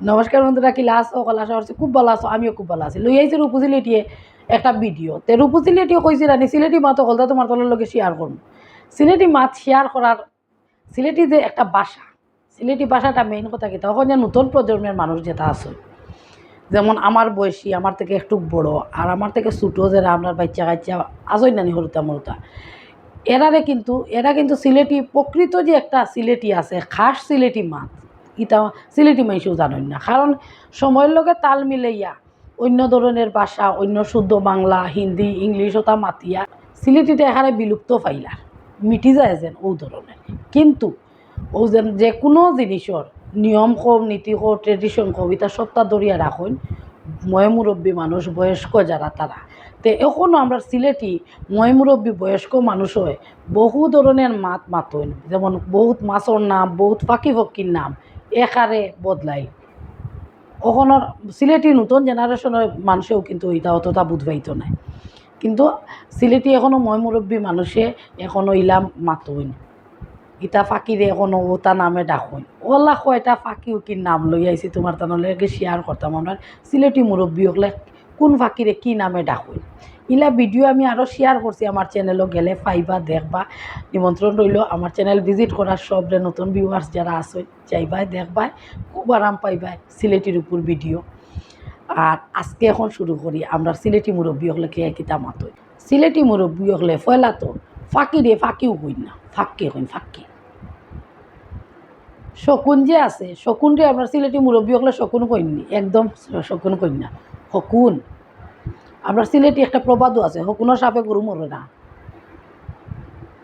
নমস্কার বন্ধুরা, কি লাস? ও কলা হচ্ছে খুব ভালো আছো, আমিও খুব ভালো আছি। লই আইছি রূপু সিলেটিয়ে একটা ভিডিও। তে রূপু সিলেটিয়ে কইছি রানি সিলেটি মাতো কলতা তোমার তলের লগে শেয়ার করুন সিলেটি মাত শেয়ার করার সিলেটি যে একটা ভাষা সিলেটি ভাষাটা মেইন কথা কি তখন যে নতুন প্রজন্মের মানুষ যেটা আছে, যেমন আমার বয়সী আমার থেকে একটু বড় আর আমার থেকে ছোটো যারা আপনার বাচ্চা কাচ্চা আজই নানি হরুতা মরুতা এরারে কিন্তু এরা কিন্তু সিলেটি প্রকৃত যে একটা সিলেটি আছে, খাস সিলেটি মাত। ইটা সিলেটি মাইসেও জানেন না। কারণ সময়ের লগে তাল মিলাইয়া অন্য ধরনের ভাষা, অন্য শুদ্ধ বাংলা, হিন্দি ইংলিশ ওটা মাতিয়া সিলেটিতে এখানে বিলুপ্ত ফাইলার মিটি যায় যেন ও ধরনের। কিন্তু ও যেন যে কোনো জিনিসের নিয়ম কম নীতি কো ট্রেডিশন কো এটা সপ্তাহ ধরিয়া রাখুন। ময় মুরব্বী মানুষ, বয়স্ক যারা তারা। তে এখনও আমরা সিলেটি ময় মুরব্বী বয়স্ক মানুষ হয় বহু ধরনের মাত মাতইন যেমন বহুত মাছর নাম, বহুত ফাঁকি ফকির নাম। একারে বদলাই ওখনের সিলেটি নতুন জেনারেশনের মানুষেও কিন্তু এটা অতটা বুধবাইতো নাই। কিন্তু সিলেটি এখনও ময় মুরব্বী মানুষে এখনও ইলাম মাতইন। ইটা ফাঁকিরে এখনও ওটা নামে ডাকুন ওলা কয়টা ফাঁকি উকির নাম লই আইছি তোমার তানলে শেয়ার করতাম। আমরা সিলেটি মুরব্বী হলে কোন ফাঁকিরে কি নামে ডাকুন ইলা ভিডিও আমি আরও শেয়ার করছি আমার চ্যানেলও গেলে পাইবা, দেখবা। নিমন্ত্রণ রইল আমার চ্যানেল ভিজিট করার সবরে নতুন ভিউয়ার্স যারা আছে, যাইবাই, দেখবাই, খুব আরাম পাইবাই সিলেটির উপর ভিডিও আর আজকে এখন শুরু করি, আমরা সিলেটি মুরব্বী হলে কে কিতা মাতই? সিলেটি মুরব্বী হলে ফয়লা তো ফাঁকি রে, ফাঁকিও কইন না ফাঁকি কইন ফাঁকি শকুন যে আছে, শকুন রে, আমরা সিলেটি মুরব্বী হলে শকুন কইননি একদম শকুন কইন না। শকুন। আমরা সিলেটি একটা প্রবাদও আছে শকুনের সাপে গরু মরে না।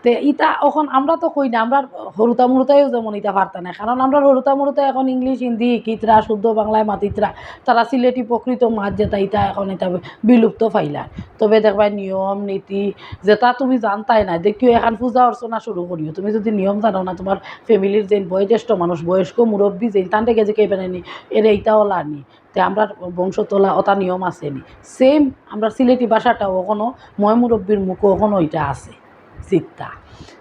তে ইটা এখন আমরা তো কই না, আমরা হরুতা মুরুতাইও যেমন ইটা পারতা না, কারণ আমরা হরুতা মুরুতা এখন ইংলিশ, হিন্দি কিতরা শুদ্ধ বাংলায় মাতিতরা, তারা সিলেটি প্রকৃত মাছ যেটা ইটা এখন এটা বিলুপ্ত ফাইলা। তবে দেখবা নিয়ম, নীতি, যেটা তুমি জানতাই না দেখিও এখন পূজা অর্চনা শুরু করিও, তুমি যদি নিয়ম জানো না, তোমার ফ্যামিলির যে বয়োজ্যেষ্ঠ মানুষ, বয়স্ক মুরব্বী যে টানতে গেছে কে বেড়ায়নি এর এইটা ওলা নি। তে আমরা বংশ তোলা ওটা নিয়ম আছে নি। সেম আমরা সিলেটি ভাষাটাও ওখানো ময় মুরব্বীর মুখও ওখানো ওইটা আছে। চিত্তা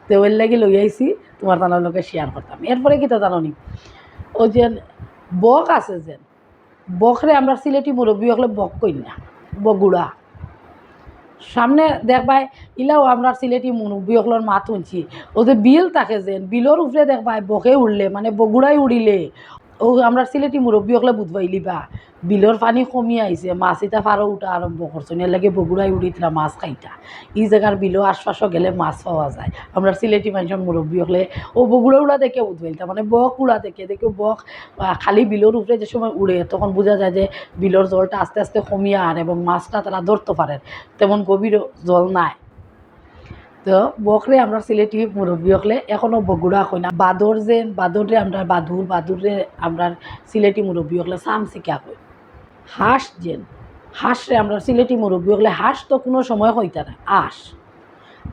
তো ওর লাগি লই আইছি তোমার তানোর লোকে শেয়ার করতাম এরপরে কি তো জানি ও যে বক আছে যেন। বকরে আমরা সিলেটি মুরব্বী হলে বক কই না বগুড়া। সামনে দেখবাই, ইলাও আমরা সিলেটি মুরব্বী হকলের মাত শুনছি। ও যে বিল থাকে যেন বিলর উপরে দেখবাই, বকে উড়লে মানে বগুড়াই উড়িলে। ও আমরা সিলেটি মুরব্বী হকলে বুধবাইলি বা। বিলর পানি কমি আইছে মাছ ইটা ফারো উঠা আরম্ভ করছ এর লাগে বগুড়াই উড়িতরা মাছ খাইতা। ই জায়গার বিলো আশপাশও গেলে মাছ পাওয়া যায়। আমরা সিলেটি মানুষের মুরব্বী হলে ও বগুড়া উড়া দেখে উঠবেলতা মানে বক উড়া দেখে দেখে বক খালি বিলোর উপরে যে সময় উড়ে তখন বোঝা যায় যে বিলোর জলটা আস্তে আস্তে কমিয়ে আন এবং মাছটা তারা ধরতে পারেন তেমন গভীর জল নাই। তো বকরে আমরা সিলেটি মুরব্বী হলে এখনও বগুড়া কই না। বাদর যে, বাদরে আমরা বাদুর, বাদুরে আমরা সিলেটি মুরব্বী হলে সাম শিকা কই। হাঁস যেন, হাঁসরে আমরা সিলেটি মুরব্বী হলে হাঁস তো কোনো সময় হইতা না, আঁশ।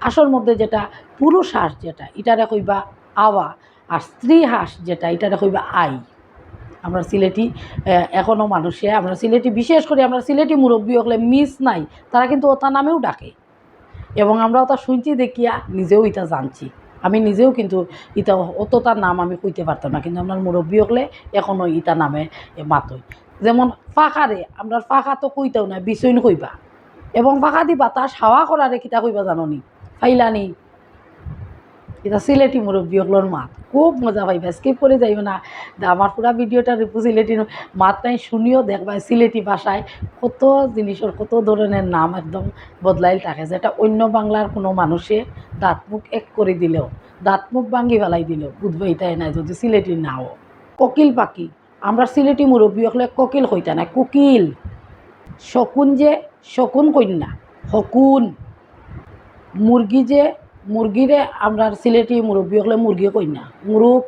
আঁশর মধ্যে যেটা পুরুষ হাঁস যেটা এটারে কইবা আওয়া, আর স্ত্রী হাঁস যেটা এটারে কইবা আই। আমরা সিলেটি এখনও মানুষে, আমরা সিলেটি বিশেষ করে আমরা সিলেটি মুরব্বী হলে মিস নাই, তারা কিন্তু ওটা নামেও ডাকে। এবং আমরাও ওটা শুনছি, দেখিয়া নিজেও এটা জানছি। আমি নিজেও কিন্তু ইটা অতটার নাম আমি কইতে পারতাম না, কিন্তু আপনার মুরব্বী হলে এখনও ইটা নামে মাতই। যেমন ফাঁকারে আমরা ফাঁকা তো কইতাও না বিচইন কইবা। এবং ফাঁকা দিবা তার হাওয়া করারে কিতা কইবা জানো নি ফাইলানি। এটা সিলেটি মুরব্বী হকলোর মাত। খুব মজা পাইবা স্কিপ করে যাইবে না। আমার পুরা ভিডিওটা রিপু সিলেটি মাত নাই শুনিও দেখবা সিলেটি ভাষায় কত জিনিসের, কত ধরনের নাম একদম বদলাই থাকে, যেটা অন্য বাংলার কোনো মানুষে দাঁত মুখ এক করে দিলেও, দাঁত মুখ ভাঙ্গি ফেলাই দিলেও বুঝবাই তাই নাই যদি সিলেটি নাও। কোকিল পাখি, আমরা সিলেটি মুরব্বী হলে কোকিল হইতা না কোকিল। শকুন যে, শকুন কন্যা শকুন। মুরগি যে মুরগিরে আমরা সিলেটি মুরব্বী হলে মুরগি কন্যা মুরুখ,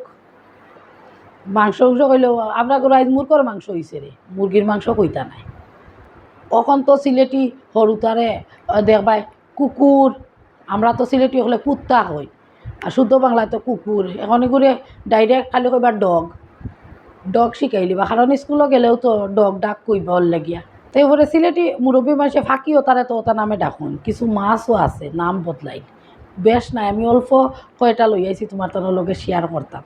মাংস উংস কইলেও আমরা রাইজ মুরগর মাংস হইছে রে, মুরগির মাংস কইতা নাই। অখন তো সিলেটি সৰুতাৰে দেখবাই কুকুর, আমরা তো সিলেটি হলে কুত্তা কই, আর শুদ্ধ বাংলায় তো কুকুর এখন এগুলো ডাইরেক্ট খালি কইবা ডগ। ডগ শিকাই লিবা কারণ স্কুলে গেলেও তো ডগ ডাক কইব লাগিয়া। তাইপরে সিলেটি মুরব্বী মানুষে ফাঁকিও তারে তো ওটা নামে ডাকুন, কিছু মাছও আছে, নাম বদলাই বেশ নাই আমি অল্প কয়টা লই আইছি তোমার তার লগে শেয়ার করতাম।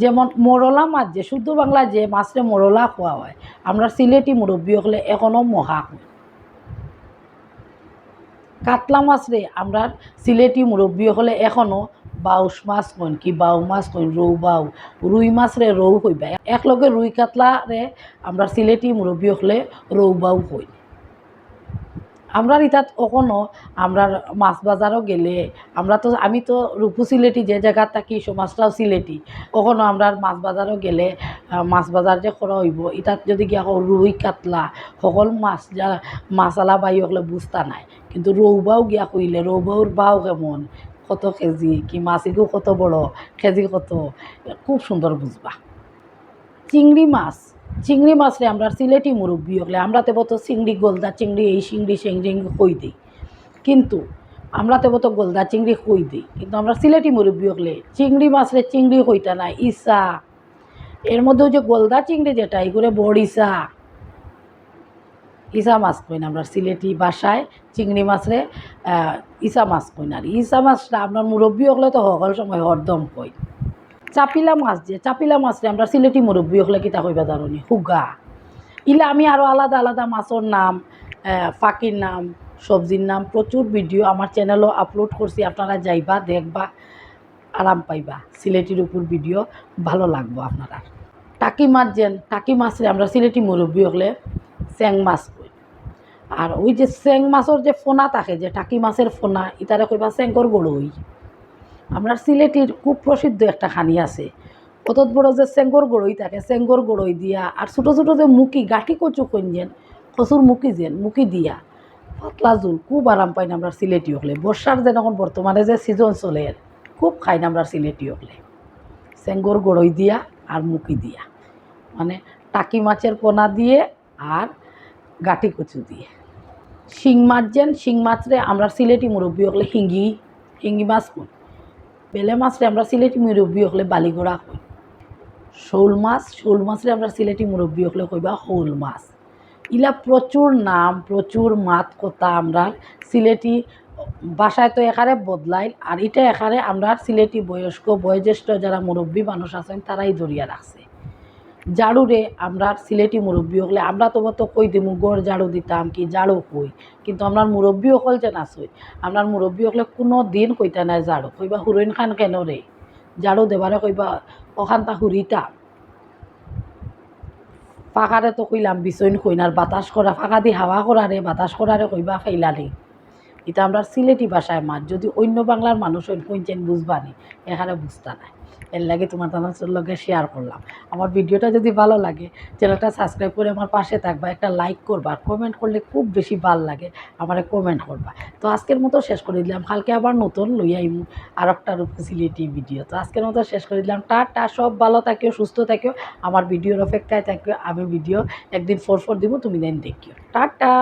যেমন মরলা মাছ যে, শুদ্ধ বাংলা যে মাছরে মরলা খোয়া হয়, আমরা সিলেটি মুরব্বী হলে এখনও মহা কাতলা মাছ রে আমরা সিলেটি মুরব্বী হলে এখনও বাউস মাছ কইন কি বাউ মাছ কইন, রৌ বাউ, রুই মাছ রে কইবা একলগে রুই কাতলা রে আমরা সিলেটি মুরব্বী হলে রৌ বাউ কই আমরা ইতাত কখনো আমরা মাছ বাজারও গেলে, আমরা তো, আমি তো রূপু সিলেটি যে জায়গাত থাকি, সমাজটাও সিলেটি কখনো আমরা মাছ বাজারও গেলে মাছ বাজার যে করা হইব, ইতাত যদি গিয়া রুই কাতলা, সকল মাছ যা মাছালা বাই হলে বুঝতা নাই। কিন্তু রৌবাও গিয়া কইলে রৌবাউর বাও কেমন? কত কেজি, কি মাছিগো কত বড়, কেজি কত? খুব সুন্দর বুঝবা চিংড়ি মাছ। চিংড়ি মাছ রে, আমরা সিলেটি মুরব্বী হলে, আমরা তেব তো চিংড়ি, গোলদা চিংড়ি, এই চিংড়ি চিংড়ি কই দিই। কিন্তু আমরা তেব তো গোলদা চিংড়ি কই দিই। কিন্তু আমরা সিলেটি মুরব্বী হলে, চিংড়ি মাছ রে চিংড়ি কইতা না, ইসা। এর মধ্যেও যে গোলদা চিংড়ি যেটা এগুলো বড় ইসা মাছ কইন আমরা সিলেটি বাসায় চিংড়ি মাছরে ইসা মাছ কইন আর ইসা মাছটা আপনার মুরব্বী হলে তো সকল সময় হরদম কই। চাপিলা মাছ যে চাপিলা মাছরে আমরা সিলেটি মুরব্বী হলে কিতা কইবা দারুনি হুগা। ইলে আমি আরও আলাদা আলাদা মাছের নাম ফাঁকির নাম সবজির নাম প্রচুর ভিডিও আমার চ্যানেলও আপলোড করছি আপনারা যাইবা, দেখবা আরাম পাইবা। সিলেটির উপর ভিডিও ভালো লাগবো আপনারা। টাকি মাছ যেন, টাকি মাছরে আমরা সিলেটি মুরব্বী হলে চেং মাছ কই। আর ওই যে চেং মাছের যে ফোনা থাকে যে, টাকি মাছের ফোনা ইতারে কইবা চেঙ্গর গড়ই আমরা সিলেটির খুব প্রসিদ্ধ একটা খানি আছে। অতত বড় যে চেঙ্গর গড়ই থাকে চেঙ্গর গড়ই দিয়া, আর ছোটো ছোটো যে মুখি, গাঠি কচু যেন, কচুর মুখি যেন, মুখি দিয়া, পাতলা জুল, খুব আরাম পাই না আমরা সিলেটি হলে। বর্ষার যেন এখন বর্তমানে যে সিজন চলে, খুব খাই না আমরা সিলেটি হলে। চেঙ্গর গড়ই দিয়া আর মুখি দিয়া মানে টাকি মাছের পোনা দিয়ে আর গাঠি কচু দিয়ে। শিং মাছ যেন, শিং মাছরে আমরা সিলেটি মুরব্বী হলে হিঙ্গি হিঙ্গি মাছ কই বেলে মাছরে আমরা সিলেটি মুরব্বী হলে বালিগোড়া কই শোল মাছ, শোল মাছরে আমরা সিলেটি মুরব্বী হলে কইবা হোল মাছ। ইলা প্রচুর নাম, প্রচুর মাত কথা আমরা সিলেটি ভাষায় তো এখানে বদলাই আর এটা এখানে আমরা সিলেটি বয়স্ক, বয়োজ্যেষ্ঠ যারা মুরব্বী মানুষ আছেন, তারাই ধরিয়া রাখছে। ঝাড়ুরে আমরা সিলেটি মুরব্বী হলে আমরা তো তো কই দিমু, গড় ঝাড়ু দিতাম কি ঝাড়ু কই? কিন্তু আমরা মুরব্বী হল যে নাচই আমরা মুরব্বী হলে কোনো দিন কইতা নাই ঝাড়ু কইবা হুরইন খান কেন রে? ঝাড়ু দেবারে কইবা অখানটা হুরিতা। ফাঁকারে তো কইলাম বিচইন কইনার বাতাস করা, ফাঁকা দি হাওয়া করারে বাতাস করারে কইবা ফাইলারে এটা আমরা সিলেটি ভাষায় মাছ যদি অন্য বাংলার মানুষ ওই কইছেন বুঝবানি, এখানে বুঝতা নাই। এর লাগে তোমার তাদের লগে শেয়ার করলাম। আমার ভিডিওটা যদি ভালো লাগে চ্যানেলটা সাবস্ক্রাইব করে আমার পাশে থাকবা, একটা লাইক করবা কমেন্ট করলে খুব বেশি ভালো লাগে, আমারে কমেন্ট করবা। তো আজকের মতো শেষ করে দিলাম। কালকে আবার নতুন লই আইমু আর একটা সিলেটি ভিডিও তো আজকের মতো শেষ করে দিলাম। টাটা, সব ভালো থাকিও, সুস্থ থাকিও, আমার ভিডিওর অপেক্ষায় থাকিও, আমি ভিডিও একদিন ফোর ফোর দিব তুমি দেন দেখিও। টাটা!